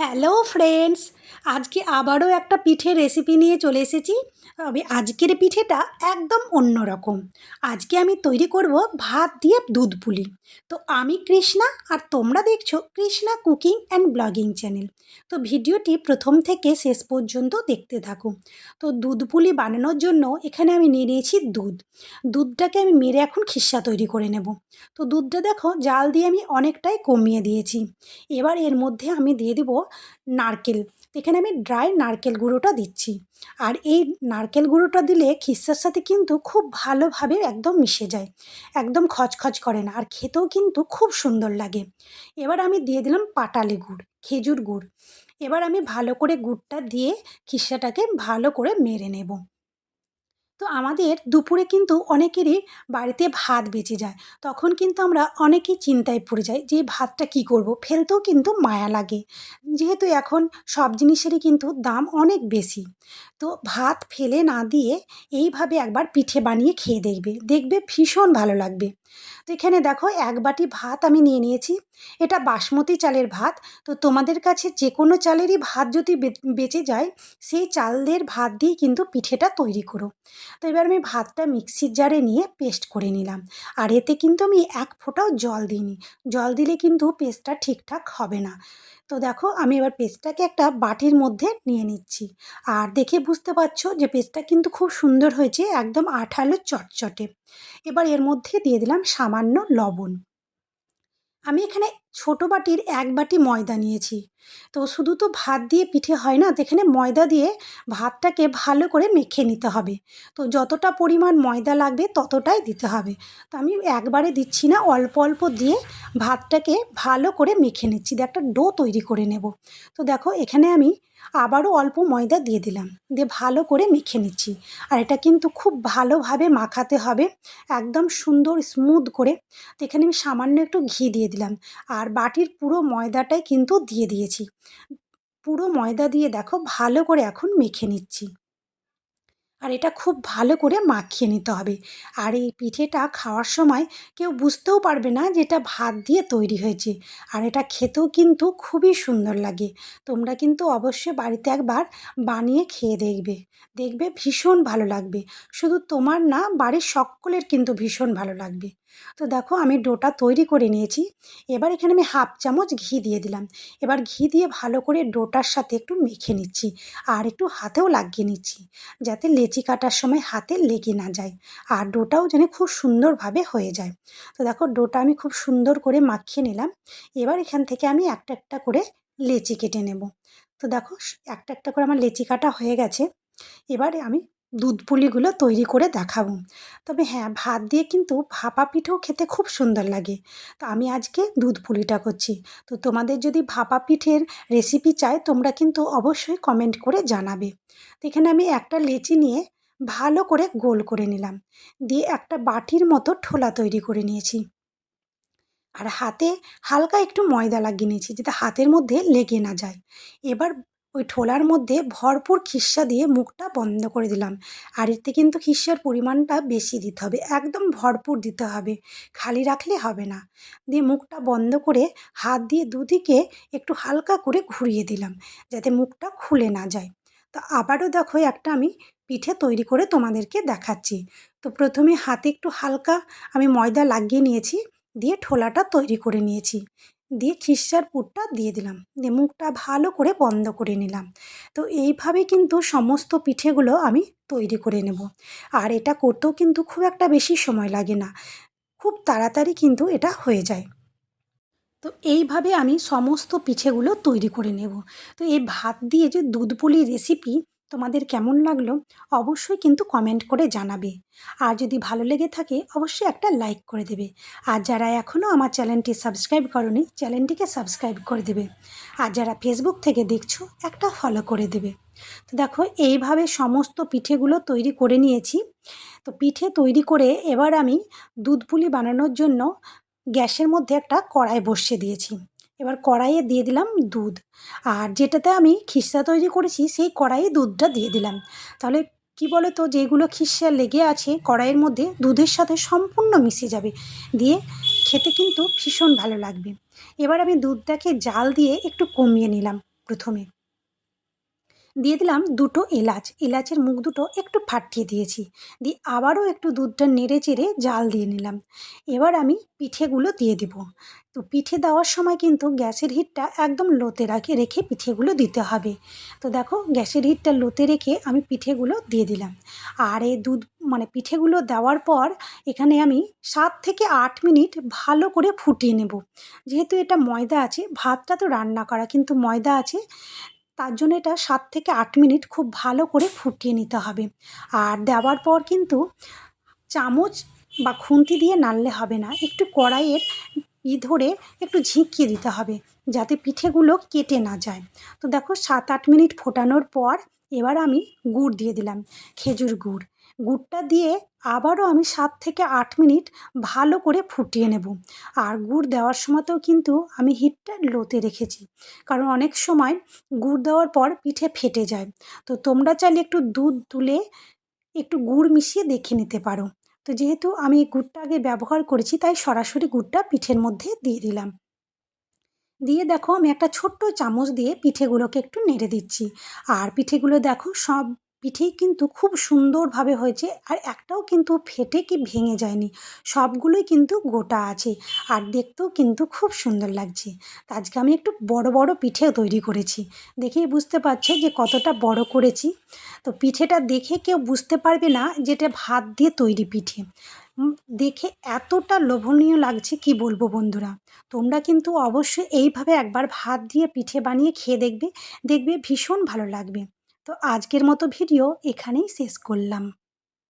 Hello friends আজকে আবারও একটা পিঠে রেসিপি নিয়ে চলে এসেছি। তবে আজকের পিঠেটা একদম অন্যরকম আজকে আমি তৈরি করব ভাত দিয়ে দুধ পুলি। তো আমি কৃষ্ণা আর তোমরা দেখছ Krishna cooking and blogging channel. তো ভিডিওটি প্রথম থেকে শেষ পর্যন্ত দেখতে থাকো। তো দুধ পুলি বানানোর জন্য এখানে আমি নিয়ে নিয়েছি দুধ। দুধটাকে আমি মেরে এখন খিস্সা তৈরি করে নেব। তো দুধটা দেখো জাল দিয়ে আমি অনেকটাই কমিয়ে দিয়েছি। এবার এর মধ্যে আমি দিয়ে দেবো নারকেল। এখানে আমি ড্রাই নারকেল গুঁড়োটা দিচ্ছি। আর এই নারকেল গুঁড়োটা দিলে খিস্সার সাথে কিন্তু খুব ভালোভাবে একদম মিশে যায়। একদম খচখচ করে না। আর খেতেও কিন্তু খুব সুন্দর লাগে। এবার আমি দিয়ে দিলাম পাটালি গুড়, খেজুর গুড়। এবার আমি ভালো করে গুড়টা দিয়ে খিস্সাটাকে ভালো করে মেরে নেব। তো আমাদের দুপুরে কিন্তু অনেকেরই বাড়িতে ভাত বেঁচে যায়। তখন কিন্তু আমরা অনেকেই চিন্তায় পড়ে যাই যে, ভাতটা কি করব? ফেলতেও কিন্তু মায়া লাগে। যেহেতু এখন সব জিনিসেরই কিন্তু দাম অনেক বেশি। তো ভাত ফেলে না দিয়ে এইভাবে একবার পিঠে বানিয়ে খেয়ে দেখবে। দেখবে ভীষণ ভালো লাগবে। তো এখানে দেখো, এক বাটি ভাত আমি নিয়ে নিয়েছি। এটা বাসমতি চালের ভাত। তো তোমাদের কাছে যে কোনো চালেরই ভাত যদি বেঁচে যায়, সেই চালদের ভাত দিয়ে কিন্তু পিঠেটা তৈরি করো। তো এবার আমি ভাতটা মিক্সির জারে নিয়ে পেস্ট করে নিলাম। আর এতে কিন্তু আমি এক ফোঁটাও জল দিইনি। জল দিলে কিন্তু পেস্টটা ঠিকঠাক হবে না। তো দেখো, আমি এবার পেস্টটাকে একটা বাটির মধ্যে নিয়ে নিচ্ছি। আর দেখে বুঝতে পারছ যে পেস্টটা কিন্তু খুব সুন্দর হয়েছে, একদম আঠালো চটচটে। এবার এর মধ্যে দিয়ে দিলাম সামান্য লবণ। আমি এখানে ছোটো বাটির এক বাটি ময়দা নিয়েছি। তো শুধু তো ভাত দিয়ে পিঠে হয় না এখানে ময়দা দিয়ে ভাতটাকে ভালো করে মেখে নিতে হবে। তো যতটা পরিমাণ ময়দা লাগবে ততটাই দিতে হবে। তো আমি একবারে দিচ্ছি না, অল্প অল্প দিয়ে ভাতটাকে ভালো করে মেখে নিচ্ছি। একটা ডো তৈরি করে নেব। তো দেখো, এখানে আমি আবারও অল্প ময়দা দিয়ে দিলাম। দিয়ে ভালো করে মেখে নিচ্ছি। আর এটা কিন্তু খুব ভালোভাবে মাখাতে হবে। একদম সুন্দর স্মুথ করে। তো এখানে আমি সামান্য একটু ঘি দিয়ে দিলাম। আর বাটির পুরো ময়দাটাই কিন্তু দিয়ে দিয়েছি। পুরো ময়দা দিয়ে দেখো ভালো করে এখন মেখে নিচ্ছি। আর এটা খুব ভালো করে মাখিয়ে নিতে হবে। আর এই পিঠেটা খাওয়ার সময় কেউ বুঝতেও পারবে না যে এটা ভাত দিয়ে তৈরি হয়েছে। আর এটা খেতেও কিন্তু খুবই সুন্দর লাগে। তোমরা কিন্তু অবশ্যই বাড়িতে একবার বানিয়ে খেয়ে দেখবে। দেখবে ভীষণ ভালো লাগবে। শুধু তোমার না, বাড়ির সকলের কিন্তু ভীষণ ভালো লাগবে। তো দেখো আমি ডোটা তৈরি করে নিয়েছি। এবার এখানে আমি হাফ চামচ ঘি দিয়ে দিলাম। এবার ঘি দিয়ে ভালো করে ডোটার সাথে একটু মেখে নিচ্ছি আর একটু হাতেও লাগিয়ে নিচ্ছি যাতে লেচি কাটার সময় হাতে লেগে না যায় আর ডোটাও যেন খুব সুন্দরভাবে হয়ে যায়। তো দেখো ডোটা আমি খুব সুন্দর করে মাখিয়ে নিলাম। এবার এখান থেকে আমি একটা একটা করে লেচি কেটে নেব। তো দেখো একটা একটা করে আমার লেচি কাটা হয়ে গেছে। এবারে আমি দুধ পুলিগুলো তৈরি করে দেখাবো। তবে হ্যাঁ ভাত দিয়ে কিন্তু ভাপা পিঠেও খেতে খুব সুন্দর লাগে। তো আমি আজকে দুধ পুলিটা করছি। তো তোমাদের যদি ভাপা পিঠের রেসিপি চাই তোমরা কিন্তু অবশ্যই কমেন্ট করে জানাবে। তো এখানে আমি একটা লেচি নিয়ে ভালো করে গোল করে নিলাম। দিয়ে একটা বাটির মতো ঠোলা তৈরি করে নিয়েছি। আর হাতে হালকা একটু ময়দা লাগিয়ে নিয়েছি, যাতে হাতের মধ্যে লেগে না যায়। এবার ওই ঠোলার মধ্যে ভরপুর খিস্সা দিয়ে মুখটা বন্ধ করে দিলাম। আর এতে কিন্তু খিস্সার পরিমাণটা বেশি দিতে হবে, একদম ভরপুর দিতে হবে, খালি রাখলে হবে না। দিয়ে মুখটা বন্ধ করে হাত দিয়ে দুদিকে একটু হালকা করে ঘুরিয়ে দিলাম, যাতে মুখটা খুলে না যায়। তো আবারও দেখো একটা আমি পিঠে তৈরি করে তোমাদেরকে দেখাচ্ছি। তো প্রথমে হাতে একটু হালকা আমি ময়দা লাগিয়ে নিয়েছি, দিয়ে ঠোলাটা তৈরি করে নিয়েছি। দিয়ে খিসার পুরটা দিয়ে দিলাম। দিয়ে মুখটা ভালো করে বন্ধ করে নিলাম। তো এইভাবে কিন্তু সমস্ত পিঠেগুলো আমি তৈরি করে নেব। আর এটা করতেও কিন্তু খুব একটা বেশি সময় লাগে না। খুব তাড়াতাড়ি কিন্তু এটা হয়ে যায়। তো এইভাবে আমি সমস্ত পিঠেগুলো তৈরি করে নেব। তো এই ভাত দিয়ে যে দুধ পুলি রেসিপি তোমাদের কেমন লাগল অবশ্যই কিন্তু কমেন্ট করে জানাবে। আর যদি ভালো লেগে থাকে অবশ্যই একটা লাইক করে দেবে। আর যারা এখনও আমার চ্যানেলটি সাবস্ক্রাইব করনি চ্যানেলটিকে সাবস্ক্রাইব করে দেবে। আর যারা ফেসবুক থেকে দেখছ একটা ফলো করে দেবে। তো দেখো এইভাবে সমস্ত পিঠেগুলো তৈরি করে নিয়েছি। তো পিঠে তৈরি করে এবার আমি দুধ পুলি বানানোর জন্য গ্যাসের মধ্যে একটা কড়াই বসিয়ে দিয়েছি। এবার কড়াইয়ে দিয়ে দিলাম দুধ। আর যেটাতে আমি খিস্তা তৈরি করেছি, সেই কড়াইয়ে দুধটা দিয়ে দিলাম। তাহলে কি বলে তো যেগুলো খিস্যা লেগে আছে, কড়াইয়ের মধ্যে দুধের সাথে সম্পূর্ণ মিশে যাবে। দিয়ে খেতে কিন্তু ভীষণ ভালো লাগবে। এবার আমি দুধটাকে জাল দিয়ে একটু কমিয়ে নিলাম প্রথমে। দিয়ে দিলাম দুটো এলাচ। এলাচের মুখ দুটো একটু ফাটিয়ে দিয়েছি। দিয়ে আবারও একটু দুধটা নেড়ে চেড়ে জাল দিয়ে নিলাম। এবার আমি পিঠেগুলো দিয়ে দেব। তো পিঠে দেওয়ার সময় কিন্তু গ্যাসের হিটটা একদম লোতে রাখে, রেখে পিঠেগুলো দিতে হবে। তো দেখো, গ্যাসের হিটটা লোতে রেখে আমি পিঠেগুলো দিয়ে দিলাম। আর এই দুধ মানে পিঠেগুলো দেওয়ার পর এখানে আমি সাত থেকে আট মিনিট ভালো করে ফুটিয়ে নেব। যেহেতু এটা ময়দা আছে, ভাতটা তো রান্না করা, কিন্তু ময়দা আছে। তার জন্য এটা সাত থেকে আট মিনিট খুব ভালো করে ফুটিয়ে নিতে হবে। আর দেওয়ার পর কিন্তু চামচ বা খুন্তি দিয়ে নাড়লে হবে না, একটু কড়াইয়ের ই ধরে একটু ঝিঁকিয়ে দিতে হবে যাতে পিঠেগুলো কেটে না যায়। তো দেখো সাত আট মিনিট ফোটানোর পর এবার আমি গুড় দিয়ে দিলাম, খেজুর গুড়। গুড়টা দিয়ে আবারও আমি সাত থেকে আট মিনিট ভালো করে ফুটিয়ে নেব। আর গুড় দেওয়ার সময়তেও কিন্তু আমি হিটটা লোতে রেখেছি। কারণ অনেক সময় গুড় দেওয়ার পর পিঠে ফেটে যায়। তো তোমরা চাইলে একটু দুধ তুলে একটু গুড় মিশিয়ে দেখে নিতে পারো। তো যেহেতু আমি গুড়টা আগে ব্যবহার করেছি, তাই সরাসরি গুড়টা পিঠের মধ্যে দিয়ে দিলাম। দিয়ে দেখো আমি একটা ছোট্ট চামচ দিয়ে পিঠেগুলোকে একটু নেড়ে দিচ্ছি। আর পিঠেগুলো দেখো সব পিঠেই কিন্তু খুব সুন্দরভাবে হয়েছে আর একটাও কিন্তু ফেটে কি ভেঙে যায়নি। সবগুলোই কিন্তু গোটা আছে আর দেখতেও কিন্তু খুব সুন্দর লাগছে। আজকে আমি একটু বড় বড় পিঠে তৈরি করেছি। দেখেই বুঝতে পারছ যে কতটা বড় করেছি। তো পিঠেটা দেখে কেউ বুঝতে পারবে না যেটা ভাত দিয়ে তৈরি পিঠে। দেখে এতটা লোভনীয় লাগছে কি বলব বন্ধুরা? তোমরা কিন্তু অবশ্যই এইভাবে একবার ভাত দিয়ে পিঠে বানিয়ে খেয়ে দেখবে। দেখবে ভীষণ ভালো লাগবে। তো আজকের মতো ভিডিও এখানেই শেষ করলাম।